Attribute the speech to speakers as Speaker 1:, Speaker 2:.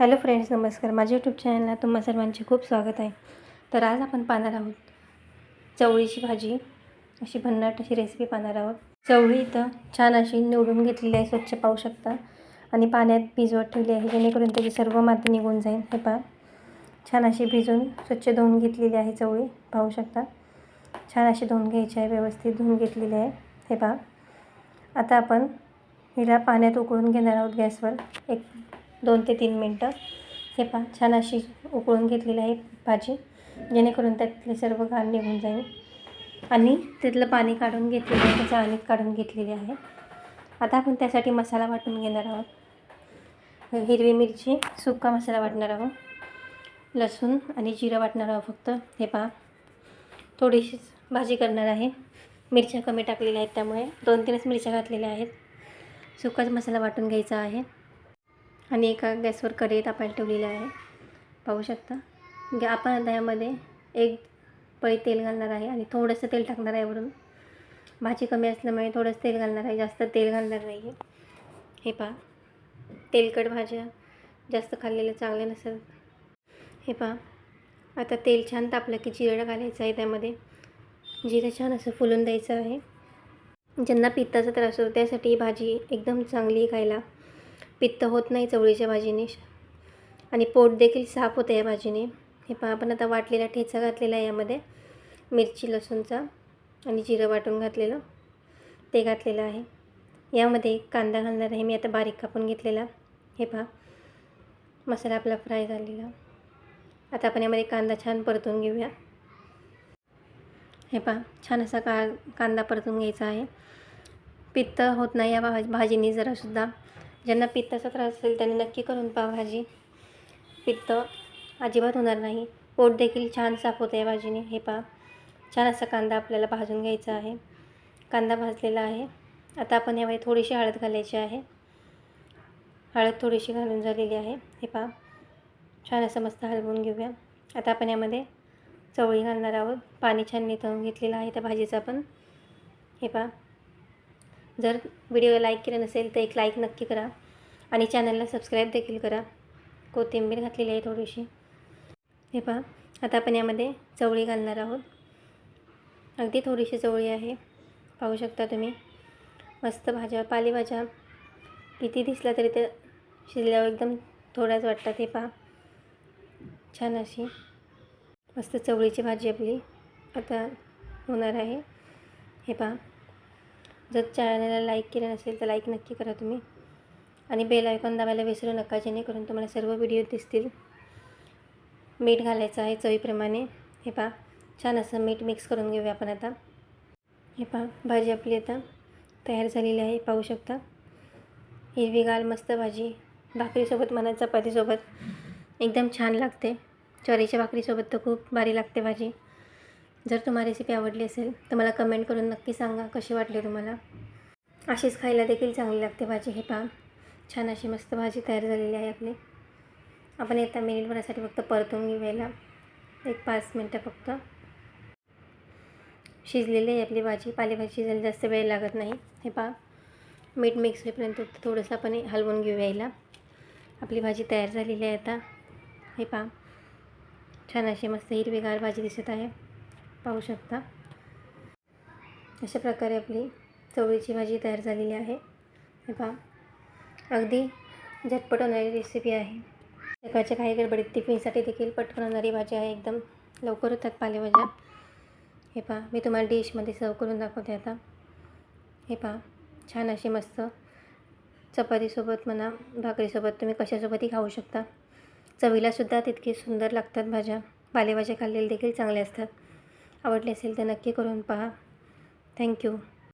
Speaker 1: Hello friends नमस्कार. माझ्या YouTube चॅनलला तुम्हा सर्वांचे खूप स्वागत आहे. तर आज आपण पाहणार आहोत चवळीची भाजी. अशी भन्नाट अशी रेसिपी पाहणार आहोत. चवळी इथं छान अशी निवडून घेतलेली आहे स्वच्छ पाहू शकता. आणि पाण्यात भिजवत ठेवली आहे जेणेकरून त्याची सर्व माती निघून जाईल. हे पहा. छान अशी भिजून स्वच्छ धुवून घेतलेली आहे चवळी. पाहू शकता. छान अशी धुवून घ्यायची आहे व्यवस्थित धुवून घेतलेली आहे. हे पहा. आता आपण हिला पाण्यात उकळून घेणार आहोत गॅसवर. एक दोन ते तीन मिनटं. हे पहा छान अशी उकळून घेतलेली आहे भाजी जेणेकरून त्यातले सर्व घाण निघून जाईल. आणि त्यातलं पाणी काढून घेतलेलं आहे त्याचं अनेक काढून घेतलेली आहे. आता आपण त्यासाठी मसाला वाटून घेणार आहोत. हिरवी मिरची सुका मसाला वाटणार आहोत. लसूण आणि जिरं वाटणार आहोत फक्त. हे पहा थोडीशीच भाजी करणार आहे. मिरच्या कमी टाकलेल्या आहेत त्यामुळे दोन तीनच मिरच्या घातलेल्या आहेत. सुकाच मसाला वाटून घ्यायचा आहे. आणि एका गॅसवर कढई तापायला ठेवलेली आहे. पाहू शकता. गॅ आपण आता यामध्ये एक पळी तेल घालणार आहे आणि थोडंसं तेल टाकणार आहे वरून. भाजी कमी असल्यामुळे थोडंसं तेल घालणार आहे. जास्त तेल घालणार नाही आहे हे पहा. तेलकट भाज्या. जास्त खाल्लेलं चांगल्या नसतात हे पहा. आता तेल छान तापलं की जिरं घालायचं आहे त्यामध्ये. जिरं छान असं फुलून द्यायचं आहे. ज्यांना पित्ताचा त्रास होतो त्यासाठी भाजी एकदम चांगली खायला. पित्त होत नाही चवळीच्या भाजीने. आणि पोट देखील साफ होतं या भाजीने. हे पहा आपण आता वाटलेला ठेचा घातलेला आहे यामध्ये. मिरची लसूणचा आणि जिरं वाटून घातलेलं. ते घातलेलं आहे. यामध्ये कांदा घालणार आहे. मी आता बारीक कापून घेतलेला. हे पहा मसाला आपला फ्राय झालेला. आता आपण यामध्ये कांदा छान परतून घेऊया. हे पहा छान असा का कांदा परतून घ्यायचा आहे. पित्त होत नाही या भाज भाजीने जरासुद्धा. ज्यांना पित्ताचा त्रास असेल त्यांनी नक्की करून पावभाजी भाजी. पित्त अजिबात होणार नाही. पोट देखील छान साफ होतं या भाजीने. हे पहा. छान असा कांदा आपल्याला भाजून घ्यायचा आहे. कांदा भाजलेला आहे. आता आपण यामध्ये थोडीशी हळद घालायची आहे. हळद थोडीशी घालून झालेली आहे. हे पहा. छान असं मस्त हलवून घेऊया. आता आपण यामध्ये चवळी घालणार आहोत. पाणी छान निथळून घेतलेलं आहे त्या भाजीचं आपण. हे पहा. जर व्हिडिओ लाईक केला नसेल तर एक लाईक नक्की करा आणि चॅनलला सबस्क्राईब देखील करा. कोथिंबीर घातलेली आहे थोडीशी. हे पहा आता आपण यामध्ये चवळी घालणार आहोत. अगदी थोडीशी चवळी आहे. पाहू शकता तुम्ही. मस्त भाज्या पालेभाज्या. किती दिसल्या तरी त्या शिजल्यावर एकदम थोड्याच वाटतात. हे पहा. छान अशी. मस्त चवळीची भाजी आपली आता होणार आहे. हे पहा. जर चॅनलला लाईक केलं नसेल तर लाईक नक्की करा तुम्ही. आणि बेल आयकॉन दाबायला विसरू नका जेणेकरून तुम्हाला सर्व व्हिडिओ दिसतील. मीठ घालायचं आहे चवीप्रमाणे. हे पहा छान असं मीठ मिक्स करून घेऊया आपण आता. हे पहा भाजी आपली आता तयार झालेली आहे पाहू शकता. हिरवीगार मस्त भाजी भाकरीसोबत म्हणा चपातीसोबत. एकदम छान लागते. ज्वारीच्या भाकरीसोबत तर खूप भारी लागते भाजी. जर तुम्हाला रेसिपी आवडली असेल तर मला कमेंट करून नक्की सांगा कशी वाटली तुम्हाला? अशीच खायला देखील चांगली लागते भाजी. हे पहा छान अशी मस्त भाजी तयार झालेली आहे आपली. आपण येत्या मिनिटभरासाठी फक्त परतून घ्यायला एक पाच मिनटं फक्त. शिजलेली आहे आपली भाजी. पालेभाजी शिजायला जास्त वेळ लागत नाही. हे पहा मीठ मिक्स होईपर्यंत थोडंसं आपण हलवून घेऊ यायला आपली भाजी तयार झालेली आहे आता. हे पहा छान अशी मस्त हिरवीगार भाजी दिसत आहे. पाहू शकता. अशा प्रकारे आपली चवळीची भाजी तयार झालेली आहे. हे पहा. अगदी झटपट होणारी रेसिपी आहे. सकाळच्या काही गडबडीत टिफिनसाठी देखील पटकन होणारी भाजी आहे. एकदम लवकर होतात पालेभाज्या. हे पहा. मी तुम्हाला डिशमध्ये सर्व करून दाखवते आता. हे पहा. छान अशी मस्त चपातीसोबत म्हणा भाकरीसोबत तुम्ही कशासोबतही खाऊ शकता. चवीलासुद्धा तितकी सुंदर लागतात भाज्या. पालेभाज्या खाल्लेल्या देखील चांगल्या असतात. आवडले असेल तर नक्की करून पहा. थँक्यू